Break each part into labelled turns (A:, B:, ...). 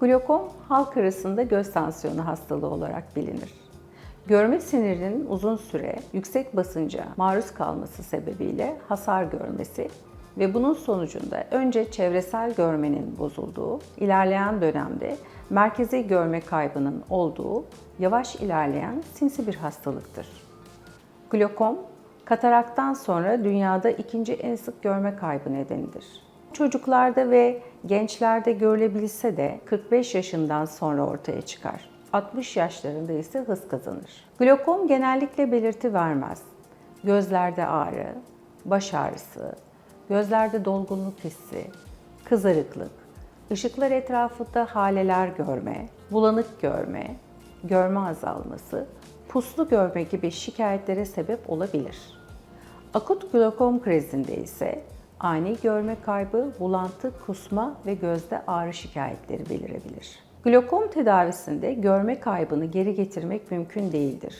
A: Glokom halk arasında göz tansiyonu hastalığı olarak bilinir. Görme sinirinin uzun süre yüksek basınca maruz kalması sebebiyle hasar görmesi ve bunun sonucunda önce çevresel görmenin bozulduğu, ilerleyen dönemde merkezi görme kaybının olduğu yavaş ilerleyen sinsi bir hastalıktır. Glokom, kataraktan sonra dünyada ikinci en sık görme kaybı nedenidir. Çocuklarda ve gençlerde görülebilse de 45 yaşından sonra ortaya çıkar. 60 yaşlarında ise hız kazanır. Glokom genellikle belirti vermez. Gözlerde ağrı, baş ağrısı, gözlerde dolgunluk hissi, kızarıklık, ışıklar etrafında haleler görme, bulanık görme, görme azalması, puslu görme gibi şikayetlere sebep olabilir. Akut glokom krizinde ise ani görme kaybı, bulantı, kusma ve gözde ağrı şikayetleri belirebilir. Glokom tedavisinde görme kaybını geri getirmek mümkün değildir.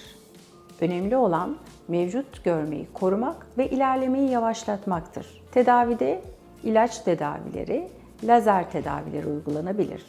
A: Önemli olan mevcut görmeyi korumak ve ilerlemeyi yavaşlatmaktır. Tedavide ilaç tedavileri, lazer tedavileri uygulanabilir.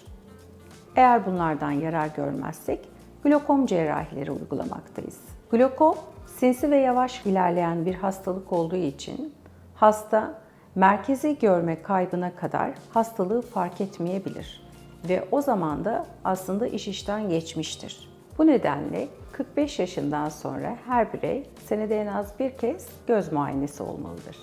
A: Eğer bunlardan yarar görmezsek glokom cerrahileri uygulamaktayız. Glokom sinsi ve yavaş ilerleyen bir hastalık olduğu için hasta merkezi görme kaybına kadar hastalığı fark etmeyebilir ve o zaman da aslında iş işten geçmiştir. Bu nedenle 45 yaşından sonra her birey senede en az bir kez göz muayenesi olmalıdır.